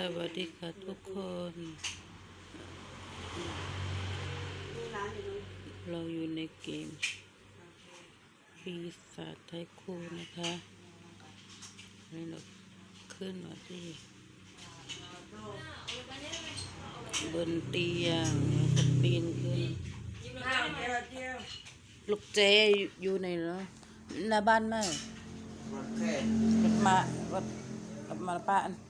วัสดีค่ะทุกคน เราอยู่ในเกมปีศาจไทยคู่นะคะนี่เราขึ้นมาที่บนเตียงแล้วก็ปีนขึ้น ลูกเจอยู่ในเนาะหน้าบ้านไหมมันแค่วัดมาวัดวัดมาละป้านเออก็มานะ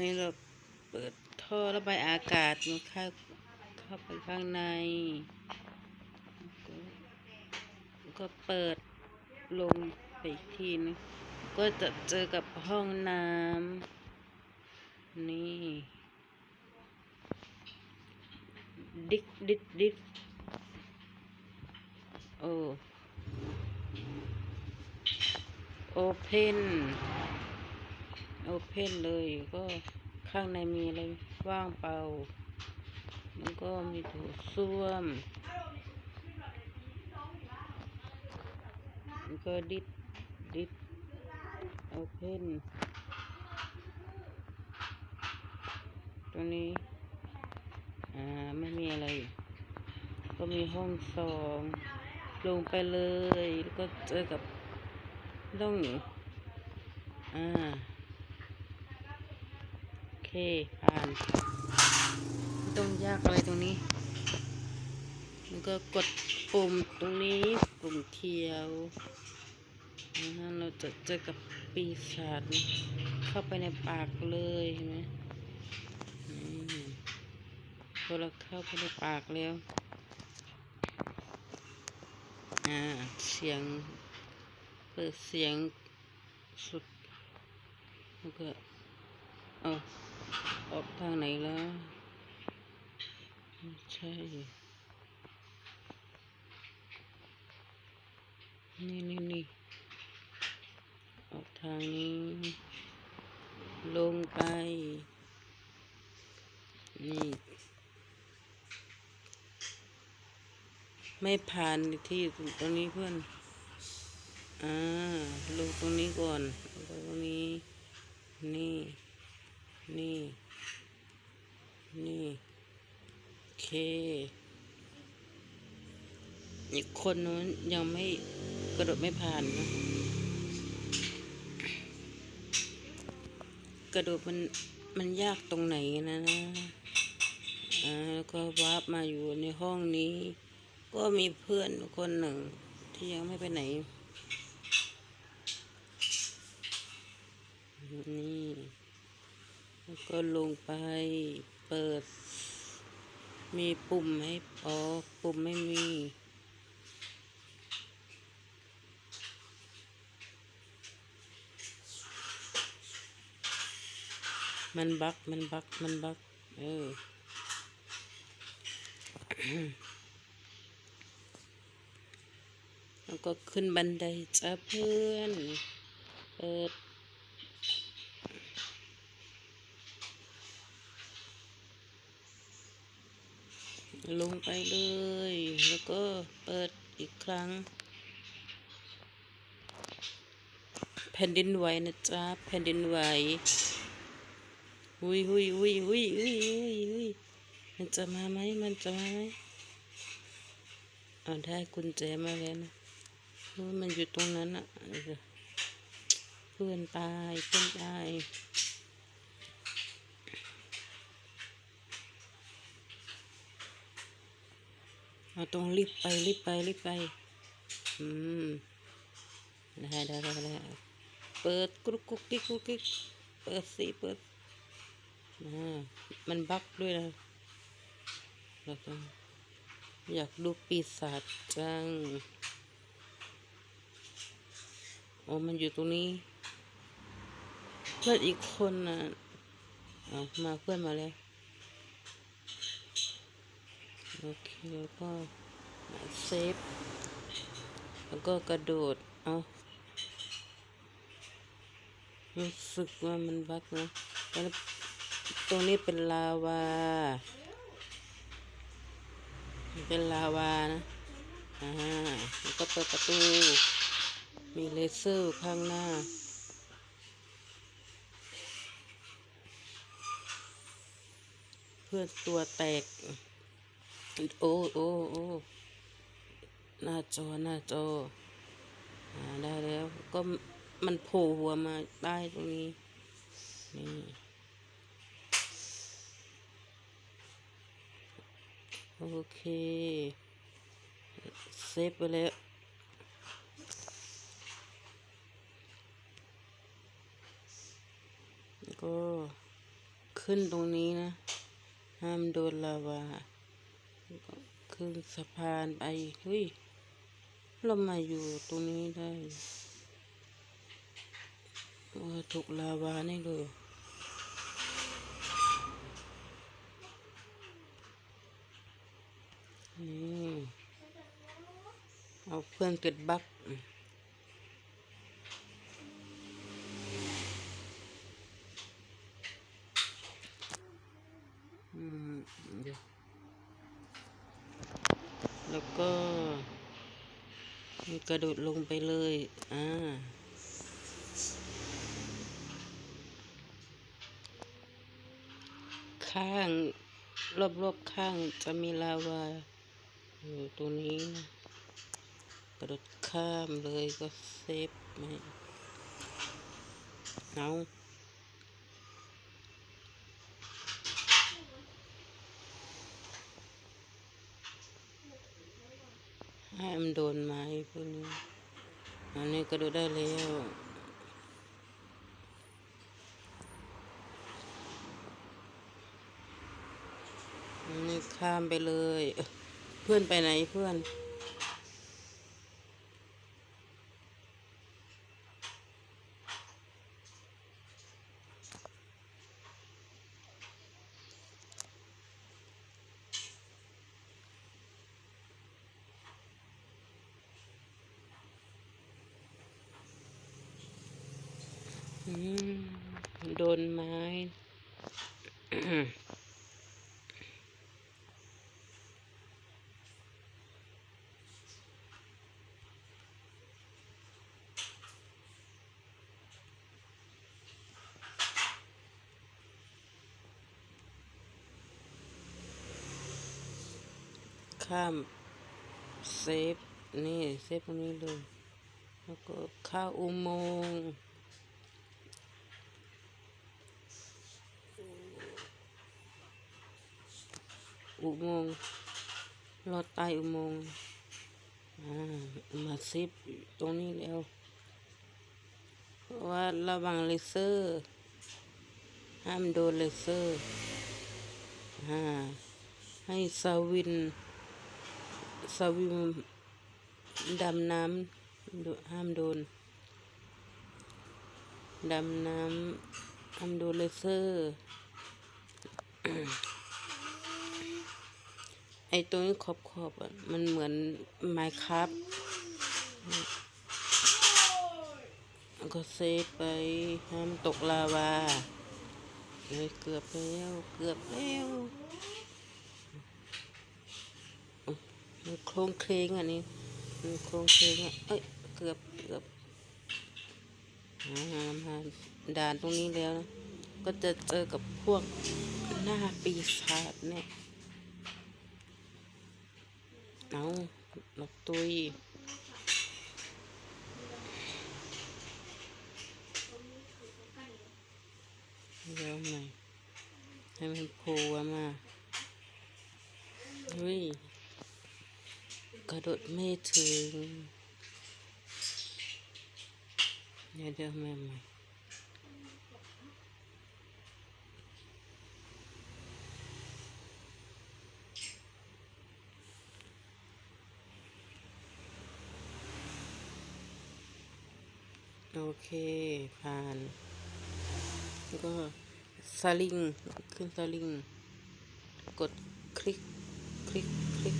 อันนี้เราเปิดท่อระบายอากาศมันเข้าเข้าไปข้างใน ก็เปิดลงไปอีกทีนึงก็จะเจอกับห้องน้ำนี่ดิกดิกดิกโอ้โอเพน โอเพนเลยก็ข้างในมีอะไรว่างเปล่า แล้วก็มีโถส้วมแล้วก็ดิดดิดโอเพนตรงนี้ อ่า ไม่มีอะไร ก็มีห้องสองลงไปเลย แล้วก็เจอกับห้องอ่า เคผ่านไม่ต้องยากอะไรตรงนี้แล้วก็กดปุ่มตรงนี้ปุ่มเขียวนะฮะเราจะเจอกับปีศาจเข้าไปในปากเลยเห็นไหมนี่พอเราเข้าไปในปากแล้วอ่าเสียงเปิดเสียงสุดแล้วก็เอา ออกทางไหนแล้วไม่ใช่ นี่นี่นี่ออกทางนี้ ลงไป นี่ ไม่ผ่านที่ตรงนี้เพื่อนอ่าลงตรงนี้ก่อนลงตรงนี้ นี่ นี่ นี่โอเค อีกคนนู้นยังไม่กระโดดไม่ผ่านนะกระโดดมันมันยากตรงไหนนะนะอ่าแล้วก็วาร์ปมาอยู่ในห้องนี้ ก็มีเพื่อนคนหนึ่ง ที่ยังไม่ไปไหน นี่ แล้วก็ลงไป เปิด มีปุ่มให้ออปุ่มไม่มีมันบัก มันบัก มันบัก เออ แล้วก็ขึ้นบันไดจ้าเพื่อน เปิด ลงไปเลย แล้วก็เปิดอีกครั้ง แผ่นดินไหวนะจ๊ะแผ่นดินไหวหุยหุยหุยหุยหุยหุยหุยมันจะมาไหมมันจะมาไหมเอาได้กุญแจมาแล้วนะมันอยู่ตรงนั้นอะเดี๋ยวเพื่อนตายเพื่อนตาย เราต้องรีบไปรีบไปรีบไป อืมได้ได้ได้ได้เปิดกรุกกุกกิ๊กกุกกิ๊กเปิดสิเปิดอ่ามันบักด้วยนะแล้วก็อยากดูปีศาจจังโอ้มันอยู่ตรงนี้ เพื่อนอีกคนน่ะเอามาเพื่อนมาแล้ว โอเค แล้วก็เซฟ แล้วก็กระโดด เอารู้สึกว่ามันบักนะแล้วตรงนี้เป็นลาวา เป็นลาวานะ อ่า แล้วก็เปิดประตู มีเลเซอร์ข้างหน้าเพื่อตัวแตก โอ้โอ้โอ้หน้าจอหน้าจออ่าได้แล้วก็มันโผล่หัวมาได้ตรงนี้ นี่โอเคเซฟไปแล้วก็ขึ้นตรงนี้นะ ห้ามโดนลาวา ก็ขึ้นสะพานไปเฮ้ยเรามาอยู่ตรงนี้ได้ว่าถูกลาวานี่เลยนี่เอาเพื่อนเกิดบัก อืมเดี๋ยวแล้วก็ กระโดดลงไปเลย อ่า ข้าง รอบๆข้างจะมีลาวา อยู่ตรงนี้นะกระโดดข้ามเลยก็เซฟไม่เอา ให้มันโดนไม้พวกนี้อันนี้ก็ดูได้แล้วอันนี้ข้ามไปเลยเอ้อเพื่อนไปไหนเพื่อน โดนไม้ข้ามเซฟนี่เซฟตรงนี้เลยแล้วก็ข้าอุโมงค์ อุโมงค์ลอดใต้อุโมงค์มาซิปตรงนี้แล้วว่าระวังเลเซอร์ ห้ามโดนเลเซอร์อ่าให้สวินสวิมดำน้ำห้ามโดน ดำน้ำห้ามโดนเลเซอร์ ไอ้ตัวนี้ขอบขอบๆอะมันเหมือนไม้ครับก็เซฟไปห้ามตกลาวาเลยเกือบแล้วเกือบแล้วมันโครงเคลงอันนี้มันโครงเคลงอะเอ้ยเกือบเกือบอ่ามาด่านตรงนี้แล้วนะก็จะเจอกับพวกหน้าปีศาจเนี่ย เอานกตุยเดี๋ยวใหม่ให้มันโผล่มาเฮ้ยกระโดดไม่ถึง เดี๋ยวเดี๋ยวแม่ใหม่ โอเคผ่าน แล้วก็สลิงขึ้นสลิง กดคลิก คลิก คลิก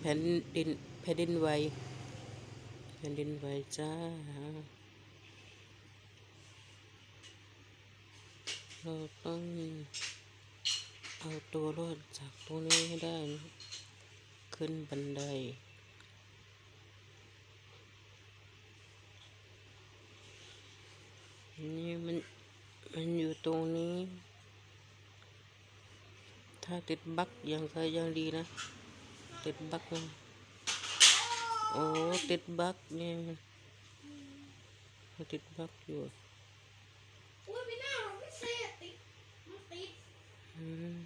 แผ่นดินแผ่นดินไหวแผ่นดินไหวจ้า เราต้องเอาตัวรอดจากตรงนี้ให้ได้ ขึ้นบันได นี่มันมันอยู่ตรงนี้ ถ้าติดบั๊กยังเคยยังดีนะ ติดบั๊กนะโอ้ ติดบั๊กเนี่ยติดบั๊กอยู่อุ้ยไม่น่าหรอกไม่เสียติดมันติด อืม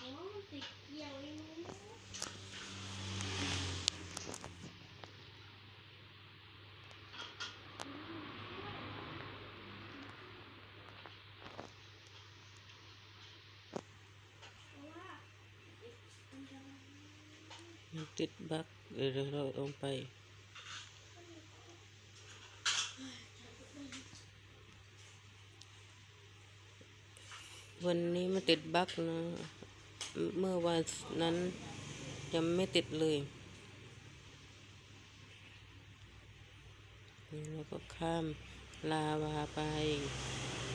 อ๋อมันติดเกี่ยวเองนะ มัน ติดบักเดี๋ยวเราลงไปวันนี้มันติดบั๊กนะ เมื่อวันนั้นยังไม่ติดเลย แล้วก็ข้ามลาวาไป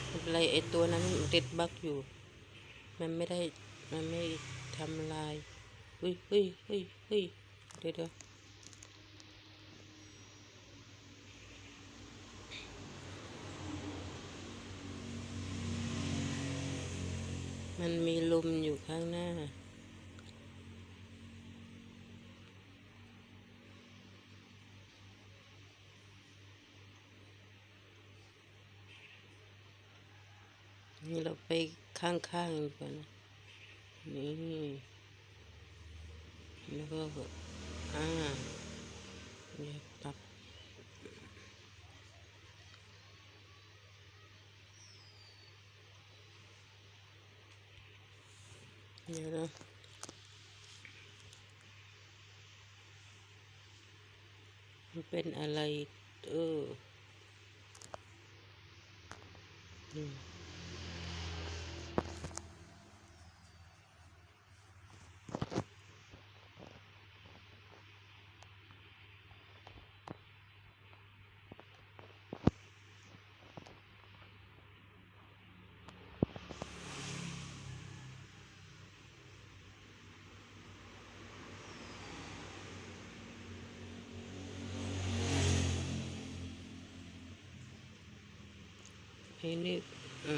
ไม่เป็นไรไอตัวนั้นติดบั๊กอยู่ มันไม่ได้ มันไม่ทำลาย ฮ้ยเฮ้ยเฮ้ยเฮ้ยเดี๋ยวเดี๋ยวมันมีลมอยู่ข้างหน้า นี่เราไปข้างๆดีกว่านะ นี่ แล้วก็อ่าเดี๋ยวปรับเดี๋ยวนะมันเป็นอะไรเออ อ้นี่อื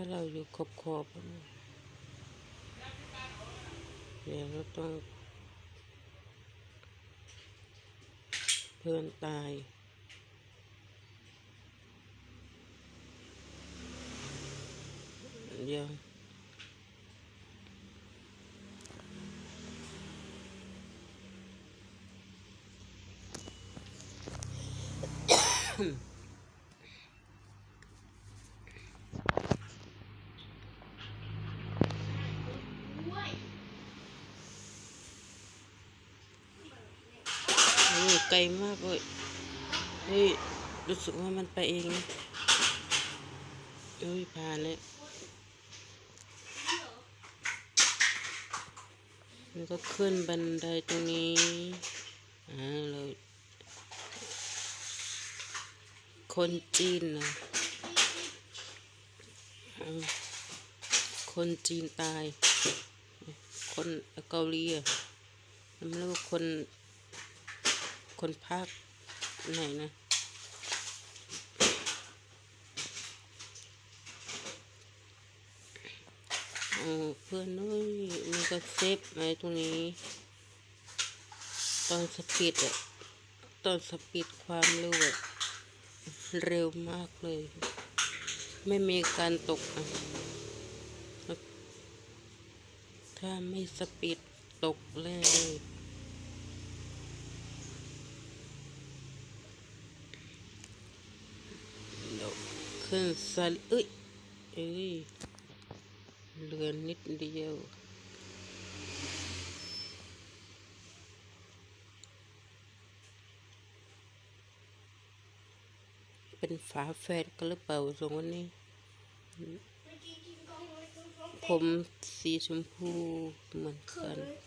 ถ้าเราอยู่ขอบขอบเดี๋ยวเราต้องเพลินตายเดี๋ยวด้ว ไกลมากเลยเฮ้ยรู้สึกว่ามันไปเองนะเอ้ยผ่านเลยมันก็ขึ้นบันไดตรงนี้อ่าเราคนจีนนะคนจีนตาย คนเกาหลีอะไม่รู้ว่าคน คนภาคไหนนะโอ้เพื่อนเอ้ยมันก็เซฟไว้ตรงนี้ ตอนสปีดอะตอนสปีดความเร็วอะเร็วมากเลย ไม่มีการตกอะถ้าไม่สปีดตกเลยเดี๋ ยวขึ้นสลเอ้ยเอ้ยเรือนนิดเดียวเป็นฝาแฝดกันหรือเปล่าสองคนนี้เมื่อกี้กินกองเลยกองกองผมสีชมพูเหมือนเขิกัน น เลย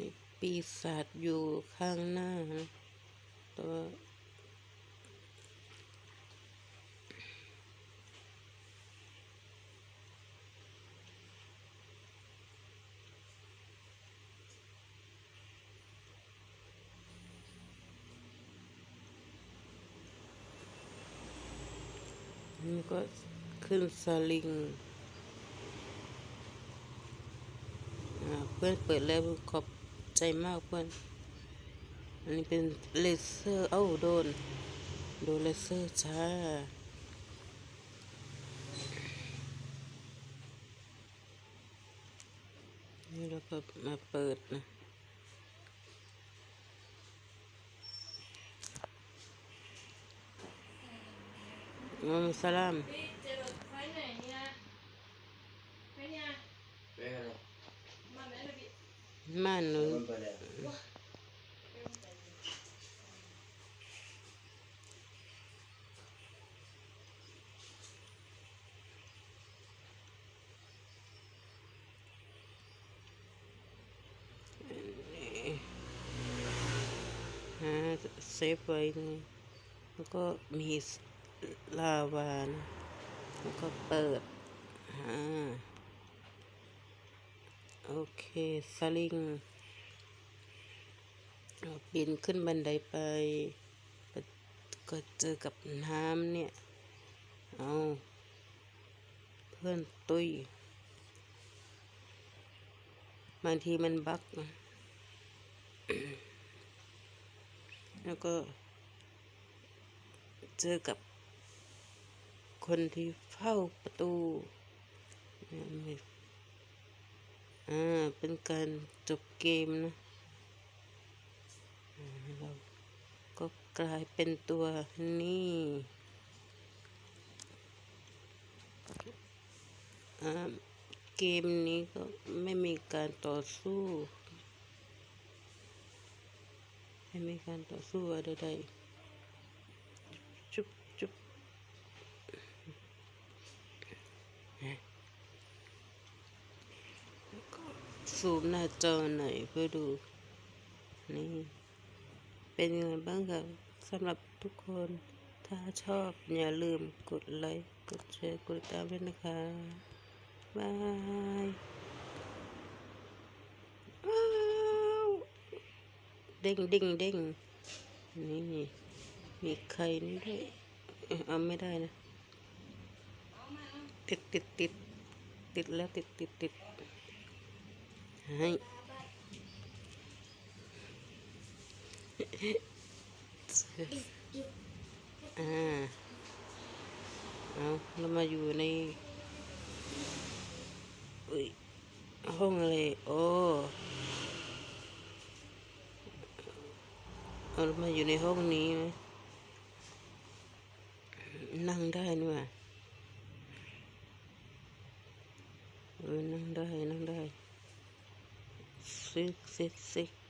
นี่ ปีศาจอยู่ข้างหน้าตัวนี่ก็ขึ้นสลิงเพื่อนเปิดแล้วขอบ ใจมากเพื่อนอันนี้เป็นเลเซอร์เอ้าโดน โดนเลเซอร์จ้านี่เราก็มาเปิดนะอัลสลาม พี่เจอไฟไหนเนี่ยไฟเนี่ย ไปกันเลย มันไหนนะพี่ ม่านหนูมันไปเลยหาเซฟไว้นี่แล้วก็มีลาวานะแล้วก็เปิดอ่า โอเค สลิงเอาปีนขึ้นบันไดไป ก็เจอกับน้ำเนี่ย เอาเพื่อนตุ้ยบางทีมันบัก แล้วก็ เจอกับคนที่เฝ้าประตูเนี่ยไม่ อ่า เป็นการจบเกมนะ เราก็กลายเป็นตัวนี้อ่เกมนี้ก็ไม่มีการต่อสู้ ไม่มีการต่อสู้อะไรใดๆจุ๊บจุ๊บ ซูมหน้าจอหน่อยเพื่อดู นี่ เป็นยังไงบ้างครับสำหรับทุกคน ถ้าชอบอย่าลืมกดไลค์ กดแชร์ กดติดตามด้วยนะคะ บายว้าวเด้งเด้งเด้งนี่ มีใครนี่ด้วยเออาไม่ได้นะ ติดติดติดติดแล้วติดติดติด ให้อ่าเอาเรามาอยู่ในอุ้ยห้องอะไรโอ้เอาเรามาอยู่ในห้องนี้ไหมนั่งได้นี่ว่าเออนั่งได้ นั่งได้ ซิกซิกซิก